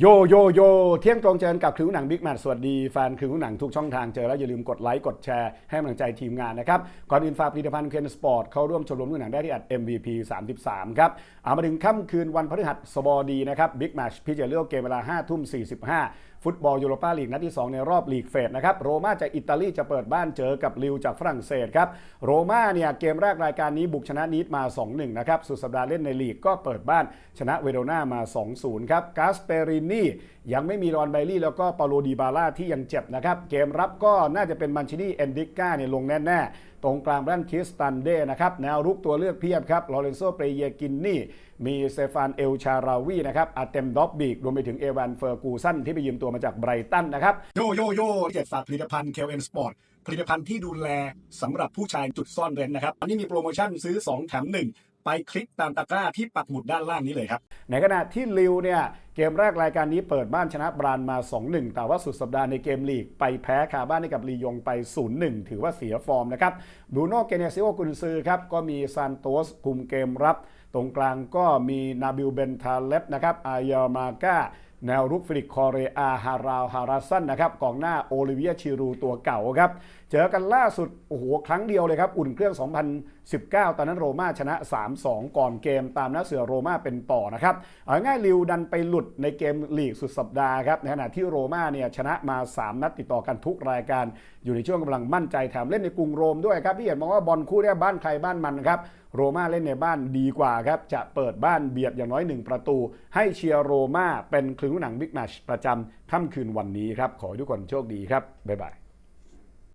โยโยโยเที่ยงตรงเจอกับคลิวหนังบิ๊กแมทสวัสดีแฟนคลิวหนังทุกช่องทางเจอแล้วอย่าลืมกดไลค์กดแชร์ให้กำลังใจทีมงานนะครับ ก่อนอื่นฝากผลิตภัณฑ์เคนสปอร์ตเข้าร่วมชมรมดูหนังได้ที่อัด MVP 33 ครับเอามาถึงค่ำคืนวันพฤหัสบดีนะครับบิ๊กแมทพี่จะเลือกเกมเวลา 5 ทุ่ม 45 ฟุตบอลยูโรปาลีกนัดที่ 2 ในรอบลีกเฟสนะครับโรม่าจากอิตาลีจะเปิดบ้านเจอกับลิวจากฝรั่งเศสครับโรม่าเนี่ยเกมแรกรายการนี้บุกชนะนีดมา 2-1 นะครับสุดสัปดาห์เล่นในลีกก็เปิดบ้านชนะเวโรนามา 2-0 ครับกาสเปรินียังไม่มีรอนไบลี่แล้วก็ปาโลดีบาร่าที่ยังเจ็บนะครับเกมรับก็น่าจะเป็นมันชินีเอนดิก้าเนี่ยลงแน่ๆ ตรงกลางด้านคิสตันเดนะครับแนวรุกตัวเลือกเพียบครับลอเรนโซเปรเยกินนี่มีเซฟานเอลชาราวีนะครับอาเต็มด็อบบีกรวมไปถึงเอวานเฟอร์กูสันที่ไปยืมตัวมาจากไบรตันนะครับโยโยโย่เจ็ดฝากผลิตภัณฑ์เคลเอ็นสปอร์ตผลิตภัณฑ์ที่ดูแลสำหรับผู้ชายจุดซ่อนเร้นนะครับอันนี้มีโปรโมชั่นซื้อ 2 แถม 1 ไปคลิกตามตะกร้าที่ปักหมุดด้านล่างนี้เลยครับ ในขณะที่ลิวเนี่ยเกมแรกรายการนี้เปิดบ้านชนะบรานมา 2-1 แต่ว่าสุดสัปดาห์ในเกมลีก ไปแพ้คาบ้านให้กับลียงไป 0-1 ถือว่าเสียฟอร์มนะครับบรูโน่เกเนซิโอกุนซือครับก็มีซานโตสคุมเกมรับ ตรงกลางก็มีนาบิลเบนทาเลปนะครับอายามาก้า แนวรุกฟิลิกคอเรอาฮาราวฮาราซันนะครับกองหน้าโอลิเวียชิรูตัวเก่าครับ เจอกันล่าสุดโอ้โหครั้งเดียวเลยครับ อุ่นเครื่อง 2019 ตอนนั้นโรม่าชนะ 3-2 ก่อนเกมตามน้าเสือโรม่าเป็นต่อนะครับเอาง่ายลิวดันไปหลุดในเกมลีกสุดสัปดาห์ครับในขณะที่โรม่าเนี่ยชนะมา 3 นัดติดต่อกันทุกรายการ อยู่ในช่วงกำลังมั่นใจแถมเล่นในกรุงโรมด้วยครับพี่เห็นมองว่าบอลคู่เนี้บ้านใครบ้านมันครับ โรม่าเล่นในบ้านดีกว่าครับ จะเปิดบ้านเบียดอย่างน้อย 1 ประตู ให้เชียร์โรม่าเป็นคลื่นหนังบิ๊กแมชประจำค่ำคืนวันนี้ครับ ขอให้ทุกคนโชคดีครับ บ๊ายบาย